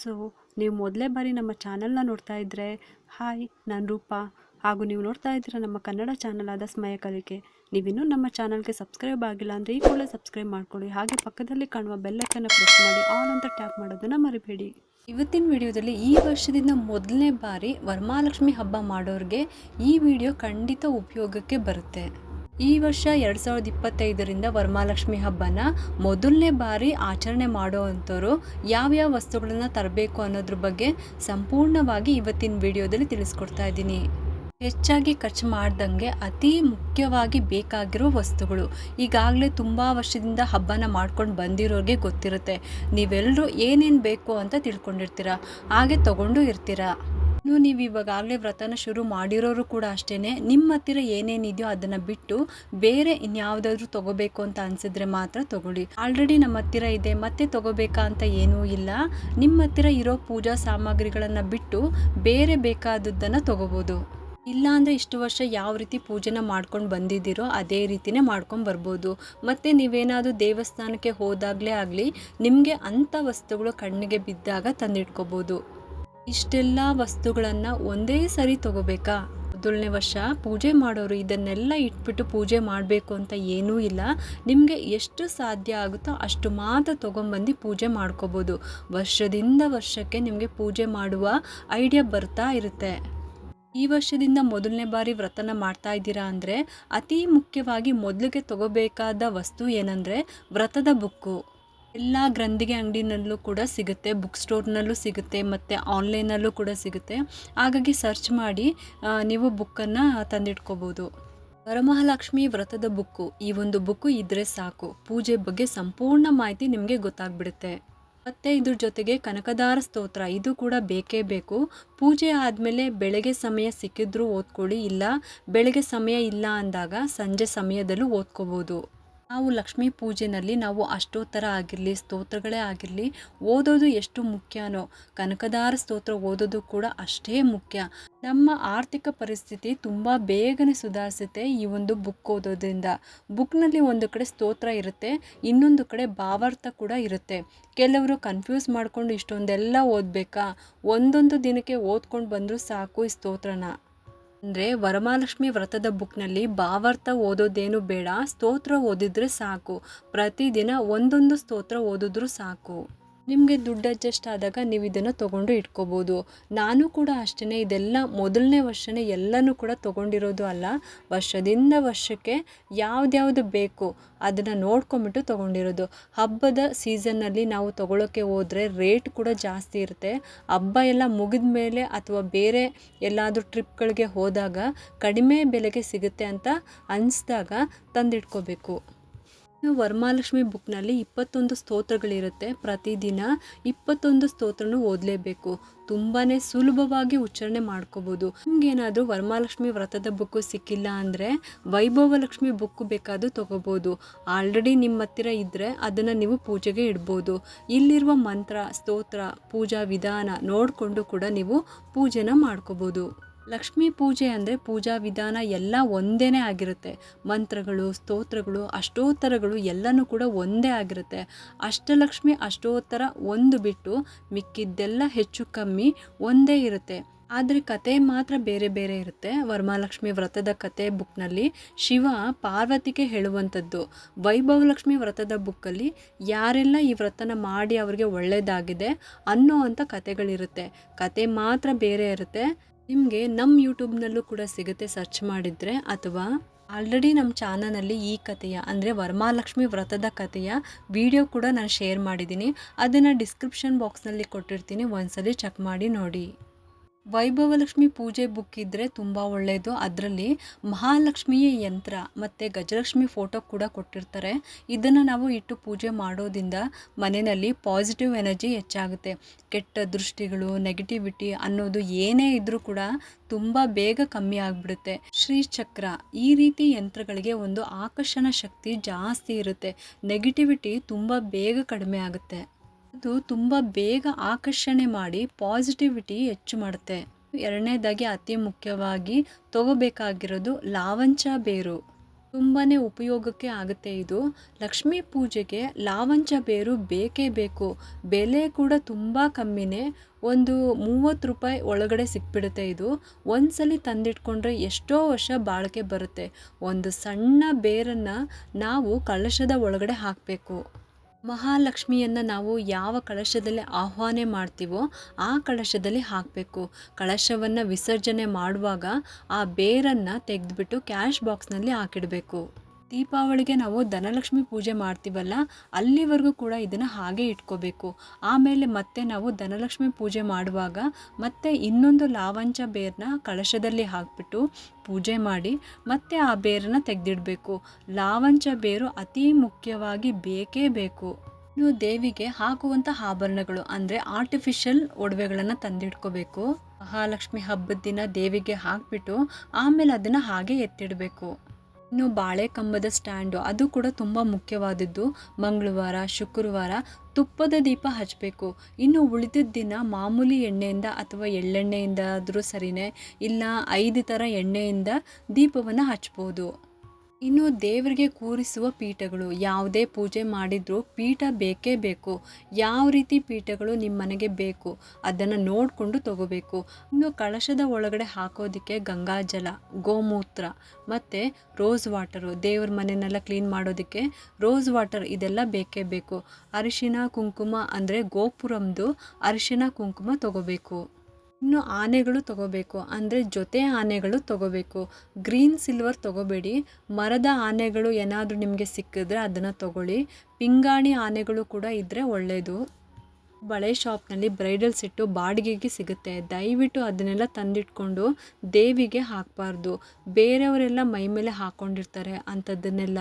So ನೀವು ಮೊದಲೇ ಬಾರಿ ನಮ್ಮ ಚಾನಲ್ನ ನೋಡ್ತಾ ಇದ್ದರೆ ಹಾಯ್, ನಾನು ರೂಪಾ. ಹಾಗೂ ನೀವು ನೋಡ್ತಾ ಇದ್ದೀರ ನಮ್ಮ ಕನ್ನಡ ಚಾನಲ್ ಆದ ಸ್ಮಯ ಕಲಿಕೆ. ನೀವಿನ್ನೂ ನಮ್ಮ ಚಾನಲ್ಗೆ ಸಬ್ಸ್ಕ್ರೈಬ್ ಆಗಿಲ್ಲ ಅಂದರೆ ಈ ಕೂಡಲೇ ಸಬ್ಸ್ಕ್ರೈಬ್ ಮಾಡ್ಕೊಳ್ಳಿ. ಹಾಗೆ ಪಕ್ಕದಲ್ಲಿ ಕಾಣುವ ಬೆಲ್ಲಕ್ಕನ್ನು ಪ್ರೆಸ್ ಮಾಡಿ, ಆನ್ ಅಂತ ಟ್ಯಾಪ್ ಮಾಡೋದನ್ನು ಮರಿಬೇಡಿ. ಇವತ್ತಿನ ವಿಡಿಯೋದಲ್ಲಿ ಈ ವರ್ಷದಿಂದ ಮೊದಲನೇ ಬಾರಿ ವರಮಹಾಲಕ್ಷ್ಮಿ ಹಬ್ಬ ಮಾಡೋರಿಗೆ ಈ ವಿಡಿಯೋ ಖಂಡಿತ ಉಪಯೋಗಕ್ಕೆ ಬರುತ್ತೆ. ಈ ವರ್ಷ ಎರಡು ಸಾವಿರದ ಇಪ್ಪತ್ತೈದರಿಂದ ವರಮಾಲಕ್ಷ್ಮಿ ಹಬ್ಬನ ಮೊದಲನೇ ಬಾರಿ ಆಚರಣೆ ಮಾಡೋ ಅಂಥವ್ರು ಯಾವ್ಯಾವ ವಸ್ತುಗಳನ್ನು ತರಬೇಕು ಅನ್ನೋದ್ರ ಬಗ್ಗೆ ಸಂಪೂರ್ಣವಾಗಿ ಇವತ್ತಿನ ವಿಡಿಯೋದಲ್ಲಿ ತಿಳಿಸ್ಕೊಡ್ತಾ ಇದ್ದೀನಿ. ಹೆಚ್ಚಾಗಿ ಖರ್ಚು ಮಾಡ್ದಂಗೆ ಅತಿ ಮುಖ್ಯವಾಗಿ ಬೇಕಾಗಿರೋ ವಸ್ತುಗಳು. ಈಗಾಗಲೇ ತುಂಬ ವರ್ಷದಿಂದ ಹಬ್ಬನ ಮಾಡ್ಕೊಂಡು ಬಂದಿರೋರಿಗೆ ಗೊತ್ತಿರುತ್ತೆ. ನೀವೆಲ್ಲರೂ ಏನೇನು ಬೇಕು ಅಂತ ತಿಳ್ಕೊಂಡಿರ್ತೀರ? ಹಾಗೆ ತಗೊಂಡು ಇರ್ತೀರ? ನೀವು ಇವಾಗಲೇ ವ್ರತನ ಶುರು ಮಾಡಿರೋರು ಕೂಡ ಅಷ್ಟೇ ನಿಮ್ಮ ಹತ್ತಿರ ಏನೇನಿದೆಯೋ ಅದನ್ನು ಬಿಟ್ಟು ಬೇರೆ ಇನ್ಯಾವುದಾದ್ರೂ ತೊಗೋಬೇಕು ಅಂತ ಅನಿಸಿದ್ರೆ ಮಾತ್ರ ತಗೊಳ್ಳಿ. ಆಲ್ರೆಡಿ ನಮ್ಮ ಹತ್ತಿರ ಇದೆ, ಮತ್ತೆ ತೊಗೋಬೇಕಾ ಅಂತ ಏನೂ ಇಲ್ಲ. ನಿಮ್ಮ ಹತ್ತಿರ ಇರೋ ಪೂಜಾ ಸಾಮಗ್ರಿಗಳನ್ನು ಬಿಟ್ಟು ಬೇರೆ ಬೇಕಾದದ್ದನ್ನು ತೊಗೋಬೋದು. ಇಲ್ಲ ಅಂದರೆ ಇಷ್ಟು ವರ್ಷ ಯಾವ ರೀತಿ ಪೂಜೆನ ಮಾಡ್ಕೊಂಡು ಬಂದಿದ್ದೀರೋ ಅದೇ ರೀತಿನೇ ಮಾಡ್ಕೊಂಡು ಬರ್ಬೋದು. ಮತ್ತು ನೀವೇನಾದರೂ ದೇವಸ್ಥಾನಕ್ಕೆ ಹೋದಾಗಲೇ ಆಗಲಿ, ನಿಮಗೆ ಅಂಥ ವಸ್ತುಗಳು ಕಣ್ಣಿಗೆ ಬಿದ್ದಾಗ ತಂದಿಟ್ಕೋಬೋದು. ಇಷ್ಟೆಲ್ಲ ವಸ್ತುಗಳನ್ನು ಒಂದೇ ಸರಿ ತಗೋಬೇಕಾ? ಮೊದಲನೇ ವರ್ಷ ಪೂಜೆ ಮಾಡೋರು ಇದನ್ನೆಲ್ಲ ಇಟ್ಬಿಟ್ಟು ಪೂಜೆ ಮಾಡಬೇಕು ಅಂತ ಏನೂ ಇಲ್ಲ. ನಿಮಗೆ ಎಷ್ಟು ಸಾಧ್ಯ ಆಗುತ್ತೋ ಅಷ್ಟು ಮಾತ್ರ ತೊಗೊಂಬಂದು ಪೂಜೆ ಮಾಡ್ಕೋಬೋದು. ವರ್ಷದಿಂದ ವರ್ಷಕ್ಕೆ ನಿಮಗೆ ಪೂಜೆ ಮಾಡುವ ಐಡಿಯಾ ಬರ್ತಾ ಇರುತ್ತೆ. ಈ ವರ್ಷದಿಂದ ಮೊದಲನೇ ಬಾರಿ ವ್ರತನ ಮಾಡ್ತಾ ಇದ್ದೀರಾ ಅಂದರೆ ಅತಿ ಮುಖ್ಯವಾಗಿ ಮೊದಲಿಗೆ ತಗೋಬೇಕಾದ ವಸ್ತು ಏನಂದರೆ ವ್ರತದ ಬುಕ್ಕು. ಎಲ್ಲ ಗ್ರಂಥಿಗೆ ಅಂಗಡಿನಲ್ಲೂ ಕೂಡ ಸಿಗುತ್ತೆ ಬುಕ್ ಸ್ಟೋರ್ನಲ್ಲೂ ಸಿಗುತ್ತೆ ಮತ್ತು ಆನ್ಲೈನಲ್ಲೂ ಕೂಡ ಸಿಗುತ್ತೆ. ಹಾಗಾಗಿ ಸರ್ಚ್ ಮಾಡಿ ನೀವು ಬುಕ್ಕನ್ನು ತಂದಿಟ್ಕೋಬೋದು. ವರಮಹಾಲಕ್ಷ್ಮಿ ವ್ರತದ ಬುಕ್ಕು ಈ ಒಂದು ಬುಕ್ಕು ಇದ್ದರೆ ಸಾಕು. ಪೂಜೆ ಬಗ್ಗೆ ಸಂಪೂರ್ಣ ಮಾಹಿತಿ ನಿಮಗೆ ಗೊತ್ತಾಗ್ಬಿಡುತ್ತೆ. ಮತ್ತು ಇದ್ರ ಜೊತೆಗೆ ಕನಕದಾರ ಸ್ತೋತ್ರ, ಇದು ಕೂಡ ಬೇಕೇ ಬೇಕು. ಪೂಜೆ ಆದಮೇಲೆ ಬೆಳಗ್ಗೆ ಸಮಯ ಸಿಕ್ಕಿದ್ರೂ ಓದ್ಕೊಳ್ಳಿ, ಇಲ್ಲ ಬೆಳಗ್ಗೆ ಸಮಯ ಇಲ್ಲ ಅಂದಾಗ ಸಂಜೆ ಸಮಯದಲ್ಲೂ ಓದ್ಕೋಬೋದು. ನಾವು ಲಕ್ಷ್ಮೀ ಪೂಜೆನಲ್ಲಿ ನಾವು ಅಷ್ಟೋತ್ತರ ಆಗಿರಲಿ, ಸ್ತೋತ್ರಗಳೇ ಆಗಿರಲಿ, ಓದೋದು ಎಷ್ಟು ಮುಖ್ಯನೋ, ಕನಕದಾರ ಸ್ತೋತ್ರ ಓದೋದು ಕೂಡ ಅಷ್ಟೇ ಮುಖ್ಯ. ನಮ್ಮ ಆರ್ಥಿಕ ಪರಿಸ್ಥಿತಿ ತುಂಬ ಬೇಗನೆ ಸುಧಾರಿಸುತ್ತೆ ಈ ಒಂದು ಬುಕ್ ಓದೋದ್ರಿಂದ. ಬುಕ್ನಲ್ಲಿ ಒಂದು ಕಡೆ ಸ್ತೋತ್ರ ಇರುತ್ತೆ, ಇನ್ನೊಂದು ಕಡೆ ಭಾವಾರ್ಥ ಕೂಡ ಇರುತ್ತೆ. ಕೆಲವರು ಕನ್ಫ್ಯೂಸ್ ಮಾಡಿಕೊಂಡು ಇಷ್ಟೊಂದೆಲ್ಲ ಓದಬೇಕಾ? ಒಂದೊಂದು ದಿನಕ್ಕೆ ಓದ್ಕೊಂಡು ಬಂದರೂ ಸಾಕು ಈ ಸ್ತೋತ್ರನ. ಅಂದರೆ ವರಮಹಾಲಕ್ಷ್ಮಿ ವ್ರತದ ಬುಕ್ನಲ್ಲಿ ಭಾವಾರ್ಥ ಓದೋದೇನು ಬೇಡ, ಸ್ತೋತ್ರ ಓದಿದ್ರೆ ಸಾಕು. ಪ್ರತಿದಿನ ಒಂದೊಂದು ಸ್ತೋತ್ರ ಓದಿದ್ರೂ ಸಾಕು. ನಿಮಗೆ ದುಡ್ಡು ಅಡ್ಜಸ್ಟ್ ಆದಾಗ ನೀವು ಇದನ್ನು ತೊಗೊಂಡು ಇಟ್ಕೋಬೋದು. ನಾನು ಕೂಡ ಅಷ್ಟೇ ಇದೆಲ್ಲ ಮೊದಲನೇ ವರ್ಷನೇ ಎಲ್ಲನೂ ಕೂಡ ತೊಗೊಂಡಿರೋದು ಅಲ್ಲ. ವರ್ಷದಿಂದ ವರ್ಷಕ್ಕೆ ಯಾವ್ದ್ಯಾವುದು ಬೇಕು ಅದನ್ನು ನೋಡ್ಕೊಂಬಿಟ್ಟು ತೊಗೊಂಡಿರೋದು. ಹಬ್ಬದ ಸೀಸನ್ನಲ್ಲಿ ನಾವು ತೊಗೊಳೋಕ್ಕೆ ಹೋದರೆ ರೇಟ್ ಕೂಡ ಜಾಸ್ತಿ ಇರುತ್ತೆ. ಹಬ್ಬ ಎಲ್ಲ ಮುಗಿದ ಮೇಲೆ ಅಥವಾ ಬೇರೆ ಎಲ್ಲಾದರೂ ಟ್ರಿಪ್ಗಳಿಗೆ ಹೋದಾಗ ಕಡಿಮೆ ಬೆಲೆಗೆ ಸಿಗುತ್ತೆ ಅಂತ ಅನಿಸ್ದಾಗ ತಂದಿಟ್ಕೋಬೇಕು. ವರಮಹಾಲಕ್ಷ್ಮಿ ಬುಕ್ನಲ್ಲಿ ಇಪ್ಪತ್ತೊಂದು ಸ್ತೋತ್ರಗಳಿರುತ್ತೆ. ಪ್ರತಿದಿನ ಇಪ್ಪತ್ತೊಂದು ಸ್ತೋತ್ರನೂ ಓದಲೇಬೇಕು. ತುಂಬಾ ಸುಲಭವಾಗಿ ಉಚ್ಚಾರಣೆ ಮಾಡ್ಕೋಬೋದು. ನಿಮ್ಗೇನಾದರೂ ವರಮಹಾಲಕ್ಷ್ಮಿ ವ್ರತದ ಬುಕ್ಕು ಸಿಕ್ಕಿಲ್ಲ ಅಂದರೆ ವೈಭವಲಕ್ಷ್ಮಿ ಬುಕ್ಕು ಬೇಕಾದರೂ ತೊಗೋಬೋದು. ಆಲ್ರೆಡಿ ನಿಮ್ಮ ಹತ್ತಿರ ಇದ್ದರೆ ಅದನ್ನು ನೀವು ಪೂಜೆಗೆ ಇಡ್ಬೋದು. ಇಲ್ಲಿರುವ ಮಂತ್ರ, ಸ್ತೋತ್ರ, ಪೂಜಾ ವಿಧಾನ ನೋಡಿಕೊಂಡು ಕೂಡ ನೀವು ಪೂಜೆನ ಮಾಡ್ಕೋಬೋದು. ಲಕ್ಷ್ಮೀ ಪೂಜೆ ಅಂದರೆ ಪೂಜಾ ವಿಧಾನ ಎಲ್ಲ ಒಂದೇ ಆಗಿರುತ್ತೆ. ಮಂತ್ರಗಳು, ಸ್ತೋತ್ರಗಳು, ಅಷ್ಟೋತ್ತರಗಳು ಎಲ್ಲನೂ ಕೂಡ ಒಂದೇ ಆಗಿರುತ್ತೆ. ಅಷ್ಟಲಕ್ಷ್ಮಿ ಅಷ್ಟೋತ್ತರ ಒಂದು ಬಿಟ್ಟು ಮಿಕ್ಕಿದ್ದೆಲ್ಲ ಹೆಚ್ಚು ಕಮ್ಮಿ ಒಂದೇ ಇರುತ್ತೆ. ಆದರೆ ಕತೆ ಮಾತ್ರ ಬೇರೆ ಬೇರೆ ಇರುತ್ತೆ. ವರಮಹಾಲಕ್ಷ್ಮಿ ವ್ರತದ ಕತೆ ಬುಕ್ನಲ್ಲಿ ಶಿವ ಪಾರ್ವತಿಗೆ ಹೇಳುವಂಥದ್ದು. ವೈಭವಲಕ್ಷ್ಮಿ ವ್ರತದ ಬುಕ್ಕಲ್ಲಿ ಯಾರೆಲ್ಲ ಈ ವ್ರತನ ಮಾಡಿ ಅವರಿಗೆ ಒಳ್ಳೆಯದಾಗಿದೆ ಅನ್ನೋ ಅಂಥ ಕತೆಗಳಿರುತ್ತೆ. ಕತೆ ಮಾತ್ರ ಬೇರೆ ಇರುತ್ತೆ. ನಿಮಗೆ ನಮ್ಮ ಯೂಟ್ಯೂಬ್ನಲ್ಲೂ ಕೂಡ ಸಿಗುತ್ತೆ ಸರ್ಚ್ ಮಾಡಿದರೆ, ಅಥವಾ ಆಲ್ರೆಡಿ ನಮ್ಮ ಚಾನಲಲ್ಲಿ ಈ ಕಥೆಯ, ಅಂದರೆ ವರಮಹಾಲಕ್ಷ್ಮಿ ವ್ರತದ ಕಥೆಯ ವಿಡಿಯೋ ಕೂಡ ನಾನು ಶೇರ್ ಮಾಡಿದ್ದೀನಿ. ಅದನ್ನು ಡಿಸ್ಕ್ರಿಪ್ಷನ್ ಬಾಕ್ಸ್ನಲ್ಲಿ ಕೊಟ್ಟಿರ್ತೀನಿ, ಒಂದ್ಸಲಿ ಚೆಕ್ ಮಾಡಿ ನೋಡಿ. ವೈಭವಲಕ್ಷ್ಮಿ ಪೂಜೆ ಬುಕ್ ಇದ್ದರೆ ತುಂಬ ಒಳ್ಳೆಯದು ಅದರಲ್ಲಿ ಮಹಾಲಕ್ಷ್ಮಿಯ ಯಂತ್ರ ಮತ್ತು ಗಜಲಕ್ಷ್ಮಿ ಫೋಟೋ ಕೂಡ ಕೊಟ್ಟಿರ್ತಾರೆ. ಇದನ್ನು ನಾವು ಇಟ್ಟು ಪೂಜೆ ಮಾಡೋದ್ರಿಂದ ಮನೆಯಲ್ಲಿ ಪಾಸಿಟಿವ್ ಎನರ್ಜಿ ಹೆಚ್ಚಾಗುತ್ತೆ. ಕೆಟ್ಟ ದೃಷ್ಟಿಗಳು ನೆಗೆಟಿವಿಟಿ ಅನ್ನೋದು ಏನೇ ಇದ್ದರೂ ಕೂಡ ತುಂಬ ಬೇಗ ಕಮ್ಮಿ ಆಗಿಬಿಡುತ್ತೆ. ಶ್ರೀಚಕ್ರ ಈ ರೀತಿ ಯಂತ್ರಗಳಿಗೆ ಒಂದು ಆಕರ್ಷಣ ಶಕ್ತಿ ಜಾಸ್ತಿ ಇರುತ್ತೆ. ನೆಗೆಟಿವಿಟಿ ತುಂಬ ಬೇಗ ಕಡಿಮೆ ಆಗುತ್ತೆ. ಅದು ತುಂಬ ಬೇಗ ಆಕರ್ಷಣೆ ಮಾಡಿ ಪಾಸಿಟಿವಿಟಿ ಹೆಚ್ಚು ಮಾಡುತ್ತೆ. ಎರಡನೇದಾಗಿ ಅತಿ ಮುಖ್ಯವಾಗಿ ತಗೋಬೇಕಾಗಿರೋದು ಲಾವಂಚ ಬೇರು. ತುಂಬಾ ಉಪಯೋಗಕ್ಕೆ ಆಗುತ್ತೆ ಇದು. ಲಕ್ಷ್ಮೀ ಪೂಜೆಗೆ ಲಾವಂಚ ಬೇರು ಬೇಕೇ ಬೇಕು. ಬೆಲೆ ಕೂಡ ತುಂಬ ಕಮ್ಮಿನೇ. ಒಂದು ಮೂವತ್ತು ರೂಪಾಯಿ ಒಳಗಡೆ ಸಿಕ್ಬಿಡುತ್ತೆ ಇದು. ಒಂದ್ಸಲಿ ತಂದಿಟ್ಕೊಂಡ್ರೆ ಎಷ್ಟೋ ವರ್ಷ ಬಾಳಿಕೆ ಬರುತ್ತೆ. ಒಂದು ಸಣ್ಣ ಬೇರನ್ನು ನಾವು ಕಳಶದ ಒಳಗಡೆ ಹಾಕಬೇಕು. ಮಹಾಲಕ್ಷ್ಮಿಯನ್ನು ನಾವು ಯಾವ ಕಳಶದಲ್ಲಿ ಆಹ್ವಾನೆ ಮಾಡ್ತೀವೋ ಆ ಕಳಶದಲ್ಲಿ ಹಾಕಬೇಕು. ಕಳಶವನ್ನು ವಿಸರ್ಜನೆ ಮಾಡುವಾಗ ಆ ಬೇರನ್ನು ತೆಗೆದುಬಿಟ್ಟು ಕ್ಯಾಶ್ ಬಾಕ್ಸ್ನಲ್ಲಿ ಹಾಕಿಡಬೇಕು. ದೀಪಾವಳಿಗೆ ನಾವು ಧನಲಕ್ಷ್ಮಿ ಪೂಜೆ ಮಾಡ್ತೀವಲ್ಲ, ಅಲ್ಲಿವರೆಗೂ ಕೂಡ ಇದನ್ನು ಹಾಗೆ ಇಟ್ಕೋಬೇಕು. ಆಮೇಲೆ ಮತ್ತೆ ನಾವು ಧನಲಕ್ಷ್ಮಿ ಪೂಜೆ ಮಾಡುವಾಗ ಮತ್ತೆ ಇನ್ನೊಂದು ಲಾವಂಚ ಬೇರನ್ನ ಕಳಶದಲ್ಲಿ ಹಾಕಿಬಿಟ್ಟು ಪೂಜೆ ಮಾಡಿ ಮತ್ತೆ ಆ ಬೇರನ್ನು ತೆಗೆದಿಡಬೇಕು. ಲಾವಂಚ ಬೇರು ಅತಿ ಮುಖ್ಯವಾಗಿ ಬೇಕೇ ಬೇಕು. ಇನ್ನು ದೇವಿಗೆ ಹಾಕುವಂಥ ಆಭರಣಗಳು ಅಂದರೆ ಆರ್ಟಿಫಿಷಿಯಲ್ ಒಡವೆಗಳನ್ನು ತಂದಿಟ್ಕೋಬೇಕು. ಮಹಾಲಕ್ಷ್ಮಿ ಹಬ್ಬದ ದಿನ ದೇವಿಗೆ ಹಾಕ್ಬಿಟ್ಟು ಆಮೇಲೆ ಅದನ್ನು ಹಾಗೆ ಎತ್ತಿಡಬೇಕು. ಇನ್ನು ಬಾಳೆ ಕಂಬದ ಸ್ಟ್ಯಾಂಡು, ಅದು ಕೂಡ ತುಂಬ ಮುಖ್ಯವಾದದ್ದು. ಮಂಗಳವಾರ, ಶುಕ್ರವಾರ ತುಪ್ಪದ ದೀಪ ಹಚ್ಚಬೇಕು ಇನ್ನು ಉಳಿದಿದ್ದ ದಿನ ಮಾಮೂಲಿ ಎಣ್ಣೆಯಿಂದ ಅಥವಾ ಎಳ್ಳೆಣ್ಣೆಯಿಂದಾದರೂ ಸರಿನೇ ಇಲ್ಲ ಐದು ಥರ ಎಣ್ಣೆಯಿಂದ ದೀಪವನ್ನು ಹಚ್ಬೋದು. ಇನ್ನು ದೇವರಿಗೆ ಕೂರಿಸುವ ಪೀಠಗಳು, ಯಾವುದೇ ಪೂಜೆ ಮಾಡಿದರೂ ಪೀಠ ಬೇಕೇ ಬೇಕು. ಯಾವ ರೀತಿ ಪೀಠಗಳು ನಿಮ್ಮ ಮನೆಗೆ ಬೇಕು, ಅದನ್ನು ನೋಡಿಕೊಂಡು ತಗೋಬೇಕು. ಇನ್ನು ಕಳಶದ ಒಳಗಡೆ ಹಾಕೋದಕ್ಕೆ ಗಂಗಾಜಲ, ಗೋಮೂತ್ರ, ಮತ್ತು ರೋಸ್ ವಾಟರು ದೇವ್ರ ಮನೆಯನ್ನೆಲ್ಲ ಕ್ಲೀನ್ ಮಾಡೋದಕ್ಕೆ ರೋಸ್ ವಾಟರ್ ಇದೆಲ್ಲ ಬೇಕೇ ಬೇಕು. ಅರಿಶಿನ, ಕುಂಕುಮ ಅಂದರೆ ಗೋಪುರಮ್ದು ಅರಿಶಿನ, ಕುಂಕುಮ ತಗೋಬೇಕು. ಇನ್ನು ಆನೆಗಳು ತಗೋಬೇಕು. ಅಂದರೆ ಜೊತೆ ಆನೆಗಳು ತಗೋಬೇಕು. ಗ್ರೀನ್ ಸಿಲ್ವರ್ ತಗೋಬೇಡಿ. ಮರದ ಆನೆಗಳು ಏನಾದರೂ ನಿಮಗೆ ಸಿಕ್ಕಿದ್ರೆ ಅದನ್ನು ತಗೊಳ್ಳಿ. ಪಿಂಗಾಣಿ ಆನೆಗಳು ಕೂಡ ಇದ್ದರೆ ಒಳ್ಳೆಯದು ಬಳೆ ಶಾಪ್ನಲ್ಲಿ ಬ್ರೈಡಲ್ ಸೆಟ್ಟು ಬಾಡಿಗೆಗೆ ಸಿಗುತ್ತೆ. ದಯವಿಟ್ಟು ಅದನ್ನೆಲ್ಲ ತಂದಿಟ್ಕೊಂಡು ದೇವಿಗೆ ಹಾಕಬಾರ್ದು. ಬೇರೆಯವರೆಲ್ಲ ಮೈ ಮೇಲೆ ಹಾಕ್ಕೊಂಡಿರ್ತಾರೆ ಅಂಥದ್ದನ್ನೆಲ್ಲ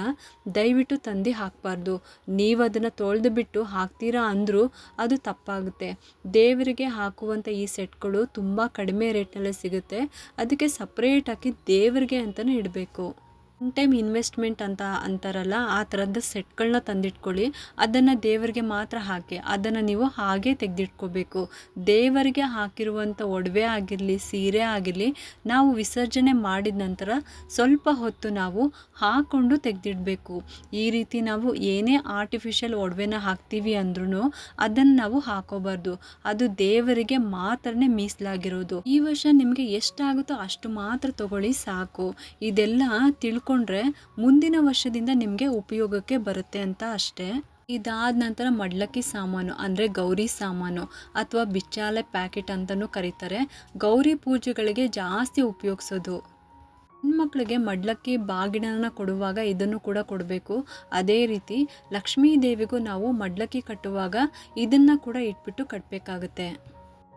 ದಯವಿಟ್ಟು ತಂದು ಹಾಕಬಾರ್ದು. ನೀವು ಅದನ್ನು ತೊಳೆದು ಬಿಟ್ಟು ಹಾಕ್ತೀರಾ ಅಂದರೂ ಅದು ತಪ್ಪಾಗುತ್ತೆ. ದೇವರಿಗೆ ಹಾಕುವಂಥ ಈ ಸೆಟ್ಗಳು ತುಂಬ ಕಡಿಮೆ ರೇಟ್ನಲ್ಲೇ ಸಿಗುತ್ತೆ. ಅದಕ್ಕೆ ಸಪ್ರೇಟಾಗಿ ದೇವರಿಗೆ ಅಂತಲೇ ಇಡಬೇಕು. ಒನ್ ಟೈಮ್ ಇನ್ವೆಸ್ಟ್ಮೆಂಟ್ ಅಂತ ಅಂತಾರಲ್ಲ, ಆ ಥರದ ಸೆಟ್ಗಳನ್ನ ತಂದಿಟ್ಕೊಳ್ಳಿ. ಅದನ್ನು ದೇವರಿಗೆ ಮಾತ್ರ ಹಾಕಿ, ಅದನ್ನು ನೀವು ಹಾಗೆ ತೆಗೆದಿಟ್ಕೋಬೇಕು. ದೇವರಿಗೆ ಹಾಕಿರುವಂಥ ಒಡವೆ ಆಗಿರಲಿ, ಸೀರೆ ಆಗಿರಲಿ, ನಾವು ವಿಸರ್ಜನೆ ಮಾಡಿದ ನಂತರ ಸ್ವಲ್ಪ ಹೊತ್ತು ನಾವು ಹಾಕ್ಕೊಂಡು ತೆಗೆದಿಡಬೇಕು. ಈ ರೀತಿ ನಾವು ಏನೇ ಆರ್ಟಿಫಿಷಿಯಲ್ ಒಡವೆನ ಹಾಕ್ತೀವಿ ಅಂದ್ರೂ ಅದನ್ನು ನಾವು ಹಾಕೋಬಾರ್ದು. ಅದು ದೇವರಿಗೆ ಮಾತ್ರನೇ ಮೀಸಲಾಗಿರೋದು. ಈ ವರ್ಷ ನಿಮಗೆ ಎಷ್ಟಾಗುತ್ತೋ ಅಷ್ಟು ಮಾತ್ರ ತಗೊಳ್ಳಿ ಸಾಕು. ಇದೆಲ್ಲ ತಿಳ್ಕೊ ತಿಳ್ಕೊಂಡ್ರೆ ಮುಂದಿನ ವರ್ಷದಿಂದ ನಿಮಗೆ ಉಪಯೋಗಕ್ಕೆ ಬರುತ್ತೆ ಅಂತ ಅಷ್ಟೇ. ಇದಾದ ನಂತರ ಮಡ್ಲಕ್ಕಿ ಸಾಮಾನು, ಅಂದರೆ ಗೌರಿ ಸಾಮಾನು ಅಥವಾ ಬಿಚ್ಚಾಲೆ ಪ್ಯಾಕೆಟ್ ಅಂತಲೂ ಕರೀತಾರೆ. ಗೌರಿ ಪೂಜೆಗಳಿಗೆ ಜಾಸ್ತಿ ಉಪಯೋಗಿಸೋದು. ಹೆಣ್ಮಕ್ಳಿಗೆ ಮಡ್ಲಕ್ಕಿ ಬಾಗಿಣನ ಕೊಡುವಾಗ ಇದನ್ನು ಕೂಡ ಕೊಡಬೇಕು. ಅದೇ ರೀತಿ ಲಕ್ಷ್ಮೀ ದೇವಿಗೂ ನಾವು ಮಡ್ಲಕ್ಕಿ ಕಟ್ಟುವಾಗ ಇದನ್ನು ಕೂಡ ಇಟ್ಬಿಟ್ಟು ಕಟ್ಟಬೇಕಾಗುತ್ತೆ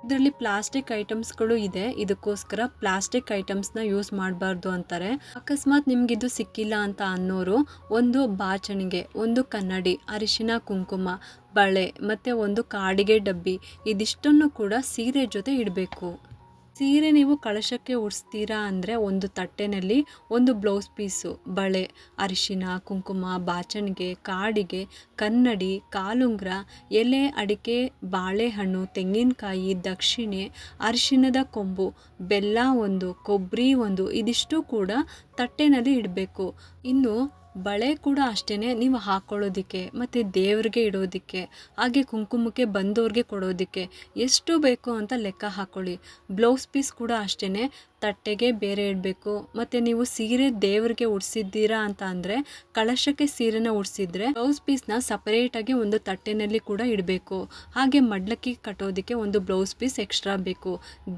ಇದರಲ್ಲಿ ಪ್ಲಾಸ್ಟಿಕ್ ಐಟಮ್ಸ್ಗಳು ಇದೆ. ಇದಕ್ಕೋಸ್ಕರ ಪ್ಲಾಸ್ಟಿಕ್ ಐಟಮ್ಸ್ನ ಯೂಸ್ ಮಾಡಬಾರ್ದು ಅಂತಾರೆ. ಅಕಸ್ಮಾತ್ ನಿಮಗಿದು ಸಿಕ್ಕಿಲ್ಲ ಅಂತ ಅನ್ನೋರು ಒಂದು ಬಾಚಣಿಗೆ, ಒಂದು ಕನ್ನಡಿ, ಅರಿಶಿನ, ಕುಂಕುಮ, ಬಳೆ ಮತ್ತು ಒಂದು ಕಾಡಿಗೆ ಡಬ್ಬಿ, ಇದಿಷ್ಟನ್ನು ಕೂಡ ಸೀರೆ ಜೊತೆ ಇಡಬೇಕು. ಸೀರೆ ನೀವು ಕಳಶಕ್ಕೆ ಉಡಿಸ್ತೀರಾ ಅಂದರೆ ಒಂದು ತಟ್ಟೆನಲ್ಲಿ ಒಂದು ಬ್ಲೌಸ್ ಪೀಸು, ಬಳೆ, ಅರಿಶಿನ, ಕುಂಕುಮ, ಬಾಚಣಿಗೆ, ಕಾಡಿಗೆ, ಕನ್ನಡಿ, ಕಾಲುಂಗ್ರ, ಎಲೆ, ಅಡಿಕೆ, ಬಾಳೆಹಣ್ಣು, ತೆಂಗಿನಕಾಯಿ, ದಕ್ಷಿಣೆ, ಅರಿಶಿನದ ಕೊಂಬು, ಬೆಲ್ಲ ಒಂದು, ಕೊಬ್ಬರಿ ಒಂದು, ಇದಿಷ್ಟು ಕೂಡ ತಟ್ಟೆನಲ್ಲಿ ಇಡಬೇಕು. ಇನ್ನು ಬಳೆ ಕೂಡ ಅಷ್ಟೇ ನೀವು ಹಾಕ್ಕೊಳ್ಳೋದಕ್ಕೆ ಮತ್ತು ದೇವ್ರಿಗೆ ಇಡೋದಕ್ಕೆ, ಹಾಗೆ ಕುಂಕುಮಕ್ಕೆ ಬಂದವ್ರಿಗೆ ಕೊಡೋದಕ್ಕೆ ಎಷ್ಟು ಬೇಕು ಅಂತ ಲೆಕ್ಕ ಹಾಕ್ಕೊಳ್ಳಿ ಬ್ಲೌಸ್ ಪೀಸ್ ಕೂಡ ಅಷ್ಟೇ ತಟ್ಟೆಗೆ ಬೇರೆ ಇಡಬೇಕು. ಮತ್ತು ನೀವು ಸೀರೆ ದೇವ್ರಿಗೆ ಉಡ್ಸಿದ್ದೀರಾ ಅಂತ ಅಂದರೆ ಕಳಶಕ್ಕೆ ಸೀರೆನ ಉಡ್ಸಿದ್ರೆ ಬ್ಲೌಸ್ ಪೀಸ್ನ ಸಪರೇಟಾಗಿ ಒಂದು ತಟ್ಟೆನಲ್ಲಿ ಕೂಡ ಇಡಬೇಕು. ಹಾಗೆ ಮಡ್ಲಕ್ಕಿ ಕಟ್ಟೋದಕ್ಕೆ ಒಂದು ಬ್ಲೌಸ್ ಪೀಸ್ ಎಕ್ಸ್ಟ್ರಾ ಬೇಕು.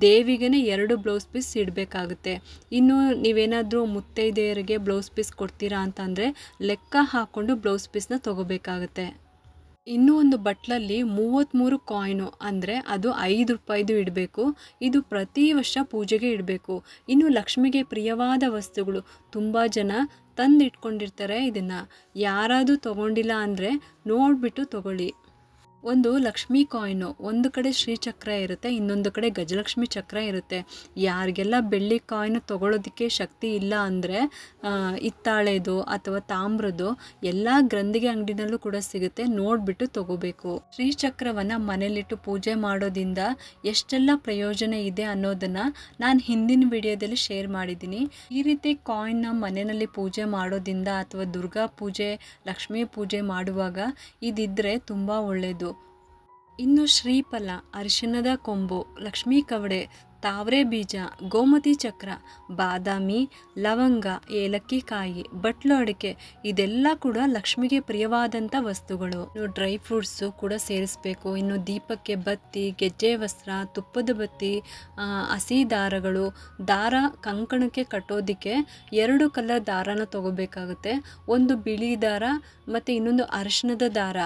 ದೇವಿಗೆ ಎರಡು ಬ್ಲೌಸ್ ಪೀಸ್ ಇಡಬೇಕಾಗುತ್ತೆ. ಇನ್ನು ನೀವೇನಾದರೂ ಮುತ್ತೈದೆಯರಿಗೆ ಬ್ಲೌಸ್ ಪೀಸ್ ಕೊಡ್ತೀರಾ ಅಂತ ಅಂದರೆ ಲೆಕ್ಕ ಹಾಕ್ಕೊಂಡು ಬ್ಲೌಸ್ ಪೀಸ್ನ ತೊಗೋಬೇಕಾಗತ್ತೆ. ಇನ್ನೂ ಒಂದು ಬಟ್ಲಲ್ಲಿ ಮೂವತ್ತ್ಮೂರು ಕಾಯಿನು ಅಂದರೆ ಅದು ಐದು ರೂಪಾಯಿದು ಇಡಬೇಕು. ಇದು ಪ್ರತಿ ವರ್ಷ ಪೂಜೆಗೆ ಇಡಬೇಕು. ಇನ್ನು ಲಕ್ಷ್ಮಿಗೆ ಪ್ರಿಯವಾದ ವಸ್ತುಗಳು ತುಂಬ ಜನ ತಂದಿಟ್ಕೊಂಡಿರ್ತಾರೆ ಇದನ್ನು. ಯಾರಾದರೂ ತೊಗೊಂಡಿಲ್ಲ ಅಂದರೆ ನೋಡಿಬಿಟ್ಟು ತೊಗೊಳ್ಳಿ. ಒಂದು ಲಕ್ಷ್ಮಿ ಕಾಯ್ನು, ಒಂದು ಕಡೆ ಶ್ರೀಚಕ್ರ ಇರುತ್ತೆ, ಇನ್ನೊಂದು ಕಡೆ ಗಜಲಕ್ಷ್ಮಿ ಚಕ್ರ ಇರುತ್ತೆ. ಯಾರಿಗೆಲ್ಲ ಬೆಳ್ಳಿ ಕಾಯಿನು ತೊಗೊಳೋದಕ್ಕೆ ಶಕ್ತಿ ಇಲ್ಲ ಅಂದರೆ ಹಿತ್ತಾಳೆದು ಅಥವಾ ತಾಮ್ರದ್ದು ಎಲ್ಲ ಗ್ರಂಥಿಗೆ ಅಂಗಡಿನಲ್ಲೂ ಕೂಡ ಸಿಗುತ್ತೆ, ನೋಡಿಬಿಟ್ಟು ತಗೋಬೇಕು. ಶ್ರೀಚಕ್ರವನ್ನು ಮನೇಲಿಟ್ಟು ಪೂಜೆ ಮಾಡೋದಿಂದ ಎಷ್ಟೆಲ್ಲ ಪ್ರಯೋಜನ ಇದೆ ಅನ್ನೋದನ್ನು ನಾನು ಹಿಂದಿನ ವಿಡಿಯೋದಲ್ಲಿ ಶೇರ್ ಮಾಡಿದ್ದೀನಿ. ಈ ರೀತಿ ಕಾಯಿನ್ನ ಮನೆಯಲ್ಲಿ ಪೂಜೆ ಮಾಡೋದಿಂದ ಅಥವಾ ದುರ್ಗಾ ಪೂಜೆ, ಲಕ್ಷ್ಮೀ ಪೂಜೆ ಮಾಡುವಾಗ ಇದಿದ್ದರೆ ತುಂಬ ಒಳ್ಳೆಯದು ಇನ್ನು ಶ್ರೀಫಲ ಅರಿಶಿಣದ ಕೊಂಬು, ಲಕ್ಷ್ಮೀ ಕವಡೆ, ತಾವರೆ ಬೀಜ, ಗೋಮತಿ ಚಕ್ರ, ಬಾದಾಮಿ, ಲವಂಗ, ಏಲಕ್ಕಿ ಕಾಯಿ, ಬಟ್ಲು ಅಡಿಕೆ, ಇದೆಲ್ಲ ಕೂಡ ಲಕ್ಷ್ಮಿಗೆ ಪ್ರಿಯವಾದಂಥ ವಸ್ತುಗಳು. ಇನ್ನು ಡ್ರೈ ಫ್ರೂಟ್ಸು ಕೂಡ ಸೇರಿಸಬೇಕು. ಇನ್ನು ದೀಪಕ್ಕೆ ಬತ್ತಿ, ಗೆಜ್ಜೆ ವಸ್ತ್ರ, ತುಪ್ಪದ ಬತ್ತಿ ಹಸಿ ದಾರಗಳು, ದಾರ ಕಂಕಣಕ್ಕೆ ಕಟ್ಟೋದಕ್ಕೆ ಎರಡು ಕಲರ್ ದಾರನ ತಗೋಬೇಕಾಗುತ್ತೆ. ಒಂದು ಬಿಳಿ ದಾರ ಮತ್ತು ಇನ್ನೊಂದು ಅರಿಶಿಣದ ದಾರ.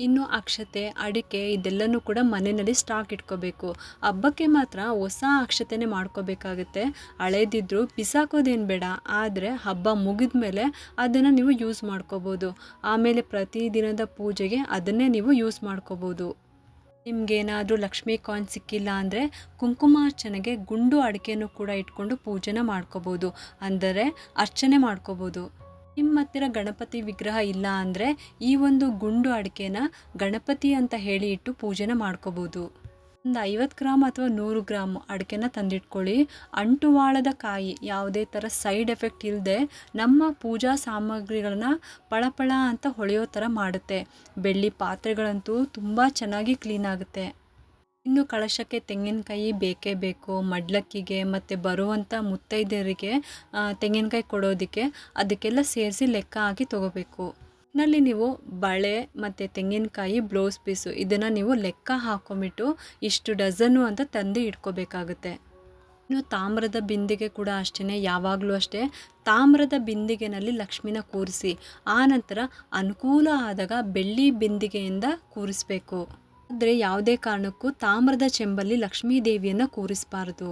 ಇನ್ನು ಅಕ್ಷತೆ, ಅಡಿಕೆ ಇದೆಲ್ಲನೂ ಕೂಡ ಮನೆಯಲ್ಲಿ ಸ್ಟಾಕ್ ಇಟ್ಕೋಬೇಕು. ಹಬ್ಬಕ್ಕೆ ಮಾತ್ರ ಹೊಸ ಅಕ್ಷತೆನೇ ಮಾಡ್ಕೋಬೇಕಾಗುತ್ತೆ. ಹಳೇದಿದ್ರು ಬಿಸಾಕೋದೇನು ಬೇಡ. ಆದರೆ ಹಬ್ಬ ಮುಗಿದ ಮೇಲೆ ಅದನ್ನು ನೀವು ಯೂಸ್ ಮಾಡ್ಕೋಬೋದು. ಆಮೇಲೆ ಪ್ರತಿದಿನದ ಪೂಜೆಗೆ ಅದನ್ನೇ ನೀವು ಯೂಸ್ ಮಾಡ್ಕೋಬೋದು. ನಿಮಗೇನಾದರೂ ಲಕ್ಷ್ಮೀ ಕಾಯಿನ್ ಸಿಕ್ಕಿಲ್ಲ ಅಂದರೆ ಕುಂಕುಮಾರ್ಚನೆಗೆ ಗುಂಡು ಅಡಿಕೆನೂ ಕೂಡ ಇಟ್ಕೊಂಡು ಪೂಜೆನ ಮಾಡ್ಕೋಬೋದು. ಅಂದರೆ ಅರ್ಚನೆ ಮಾಡ್ಕೋಬೋದು. ನಿಮ್ಮ ಹತ್ತಿರ ಗಣಪತಿ ವಿಗ್ರಹ ಇಲ್ಲ ಅಂದರೆ ಈ ಒಂದು ಗುಂಡು ಅಡಿಕೆನ ಗಣಪತಿ ಅಂತ ಹೇಳಿ ಇಟ್ಟು ಪೂಜೆನ ಮಾಡ್ಕೋಬೋದು. ಒಂದು ಐವತ್ತು ಗ್ರಾಮ್ ಅಥವಾ ನೂರು ಗ್ರಾಮ್ ಅಡಿಕೆನ ತಂದಿಟ್ಕೊಳ್ಳಿ. ಅಂಟುವಾಳದ ಕಾಯಿ ಯಾವುದೇ ಥರ ಸೈಡ್ ಎಫೆಕ್ಟ್ ಇಲ್ಲದೆ ನಮ್ಮ ಪೂಜಾ ಸಾಮಗ್ರಿಗಳನ್ನ ಪಳಪಳ ಅಂತ ಹೊಳೆಯೋ ಥರ ಮಾಡುತ್ತೆ. ಬೆಳ್ಳಿ ಪಾತ್ರೆಗಳಂತೂ ತುಂಬ ಚೆನ್ನಾಗಿ ಕ್ಲೀನ್ ಆಗುತ್ತೆ. ಇನ್ನು ಕಳಶಕ್ಕೆ ತೆಂಗಿನಕಾಯಿ ಬೇಕೇ ಬೇಕು. ಮಡ್ಲಕ್ಕಿಗೆ ಮತ್ತು ಬರುವಂಥ ಮುತ್ತೈದೆಯರಿಗೆ ತೆಂಗಿನಕಾಯಿ ಕೊಡೋದಕ್ಕೆ ಅದಕ್ಕೆಲ್ಲ ಸೇರಿಸಿ ಲೆಕ್ಕ ಹಾಕಿ ತೊಗೋಬೇಕು. ನಲ್ಲಿ ನೀವು ಬಳೆ ಮತ್ತು ತೆಂಗಿನಕಾಯಿ ಬ್ಲೌಸ್ ಪೀಸು ಇದನ್ನು ನೀವು ಲೆಕ್ಕ ಹಾಕೊಂಬಿಟ್ಟು ಇಷ್ಟು ಡಜನ್ನು ಅಂತ ತಂದು ಇಟ್ಕೋಬೇಕಾಗುತ್ತೆ. ಇನ್ನು ತಾಮ್ರದ ಬಿಂದಿಗೆ ಕೂಡ ಅಷ್ಟೇ ಯಾವಾಗಲೂ ಅಷ್ಟೇ. ತಾಮ್ರದ ಬಿಂದಿಗೆನಲ್ಲಿ ಲಕ್ಷ್ಮಿನ ಕೂರಿಸಿ ಆನಂತರ ಅನುಕೂಲ ಆದಾಗ ಬೆಳ್ಳಿ ಬಿಂದಿಗೆಯಿಂದ ಕೂರಿಸ್ಬೇಕು. ಆದರೆ ಯಾವುದೇ ಕಾರಣಕ್ಕೂ ತಾಮ್ರದ ಚೆಂಬಲ್ಲಿ ಲಕ್ಷ್ಮೀ ದೇವಿಯನ್ನು ಕೂರಿಸಬಾರ್ದು.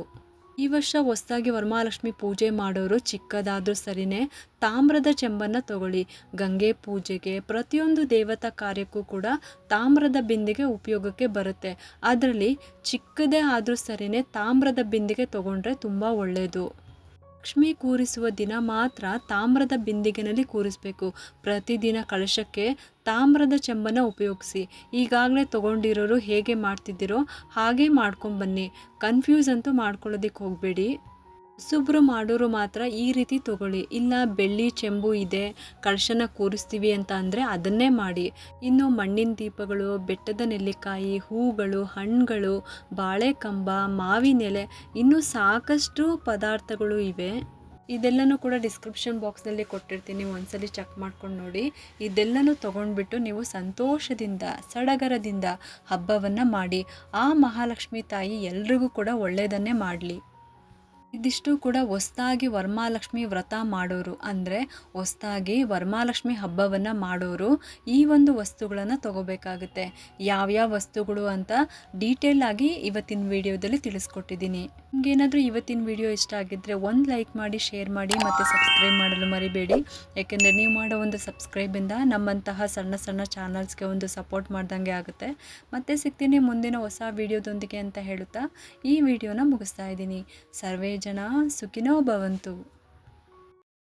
ಈ ವರ್ಷ ಹೊಸದಾಗಿ ವರಮಹಾಲಕ್ಷ್ಮಿ ಪೂಜೆ ಮಾಡೋರು ಚಿಕ್ಕದಾದರೂ ಸರಿನೇ ತಾಮ್ರದ ಚೆಂಬನ್ನು ತಗೊಳ್ಳಿ. ಗಂಗೆ ಪೂಜೆಗೆ, ಪ್ರತಿಯೊಂದು ದೇವತಾ ಕಾರ್ಯಕ್ಕೂ ಕೂಡ ತಾಮ್ರದ ಬಿಂದಿಗೆ ಉಪಯೋಗಕ್ಕೆ ಬರುತ್ತೆ. ಅದರಲ್ಲಿ ಚಿಕ್ಕದೇ ಆದರೂ ಸರಿನೇ ತಾಮ್ರದ ಬಿಂದಿಗೆ ತಗೊಂಡ್ರೆ ತುಂಬ ಒಳ್ಳೆಯದು ಲಕ್ಷ್ಮಿ ಕೂರಿಸುವ ದಿನ ಮಾತ್ರ ತಾಮ್ರದ ಬಿಂದಿಗೆನಲ್ಲಿ ಕೂರಿಸಬೇಕು. ಪ್ರತಿದಿನ ಕಳಶಕ್ಕೆ ತಾಮ್ರದ ಚೆಂಬನ ಉಪಯೋಗಿಸಿ. ಈಗಾಗಲೇ ತಗೊಂಡಿರೋರು ಹೇಗೆ ಮಾಡ್ತಿದ್ದೀರೋ ಹಾಗೆ ಮಾಡ್ಕೊಂಬನ್ನಿ. ಕನ್ಫ್ಯೂಸ್ ಅಂತೂ ಮಾಡ್ಕೊಳ್ಳೋದಕ್ಕೆ ಹೋಗಬೇಡಿ. ಹೊಸೊಬ್ರು ಮಾಡೋರು ಮಾತ್ರ ಈ ರೀತಿ ತಗೊಳ್ಳಿ. ಇಲ್ಲ, ಬೆಳ್ಳಿ, ಚೆಂಬು ಇದೆ, ಕಳಶನ ಕೂರಿಸ್ತೀವಿ ಅಂತ ಅಂದರೆ ಅದನ್ನೇ ಮಾಡಿ. ಇನ್ನು ಮಣ್ಣಿನ ದೀಪಗಳು, ಬೆಟ್ಟದ ನೆಲ್ಲಿಕಾಯಿ, ಹೂಗಳು, ಹಣ್ಣುಗಳು, ಬಾಳೆಕಂಬ, ಮಾವಿನೆಲೆ ಇನ್ನೂ ಸಾಕಷ್ಟು ಪದಾರ್ಥಗಳು ಇವೆ. ಇದೆಲ್ಲನೂ ಕೂಡ ಡಿಸ್ಕ್ರಿಪ್ಷನ್ ಬಾಕ್ಸ್ನಲ್ಲಿ ಕೊಟ್ಟಿರ್ತೀನಿ, ಒಂದ್ಸಲಿ ಚೆಕ್ ಮಾಡ್ಕೊಂಡು ನೋಡಿ. ಇದೆಲ್ಲನೂ ತೊಗೊಂಡ್ಬಿಟ್ಟು ನೀವು ಸಂತೋಷದಿಂದ, ಸಡಗರದಿಂದ ಹಬ್ಬವನ್ನು ಮಾಡಿ. ಆ ಮಹಾಲಕ್ಷ್ಮಿ ತಾಯಿ ಎಲ್ರಿಗೂ ಕೂಡ ಒಳ್ಳೆಯದನ್ನೇ ಮಾಡಲಿ. ಇದಿಷ್ಟು ಕೂಡ ಹೊಸ್ದಾಗಿ ವರಮಹಾಲಕ್ಷ್ಮಿ ವ್ರತ ಮಾಡೋರು. ಅಂದರೆ ಹೊಸ್ದಾಗಿ ವರಮಹಾಲಕ್ಷ್ಮಿ ಹಬ್ಬವನ್ನು ಮಾಡೋರು ಈ ಒಂದು ವಸ್ತುಗಳನ್ನು ತಗೋಬೇಕಾಗುತ್ತೆ. ಯಾವ್ಯಾವ ವಸ್ತುಗಳು ಅಂತ ಡೀಟೇಲ್ ಆಗಿ ಇವತ್ತಿನ ವಿಡಿಯೋದಲ್ಲಿ ತಿಳಿಸ್ಕೊಟ್ಟಿದ್ದೀನಿ. ನಿಮಗೇನಾದರೂ ಇವತ್ತಿನ ವಿಡಿಯೋ ಇಷ್ಟ ಆಗಿದ್ದರೆ ಒಂದು ಲೈಕ್ ಮಾಡಿ ಶೇರ್ ಮಾಡಿ ಮತ್ತು ಸಬ್ಸ್ಕ್ರೈಬ್ ಮಾಡಲು ಮರಿಬೇಡಿ. ಯಾಕೆಂದರೆ ನೀವು ಮಾಡೋ ಒಂದು ಸಬ್ಸ್ಕ್ರೈಬಿಂದ ನಮ್ಮಂತಹ ಸಣ್ಣ ಸಣ್ಣ ಚಾನಲ್ಸ್ಗೆ ಒಂದು ಸಪೋರ್ಟ್ ಮಾಡ್ದಂಗೆ ಆಗುತ್ತೆ. ಮತ್ತೆ ಸಿಗ್ತೀನಿ ಮುಂದಿನ ಹೊಸ ವಿಡಿಯೋದೊಂದಿಗೆ ಅಂತ ಹೇಳುತ್ತಾ ಈ ವಿಡಿಯೋನ ಮುಗಿಸ್ತಾ ಇದ್ದೀನಿ. ಸರ್ವೇ ಜನ ಸುಖಿನೋ ಭವಂತು.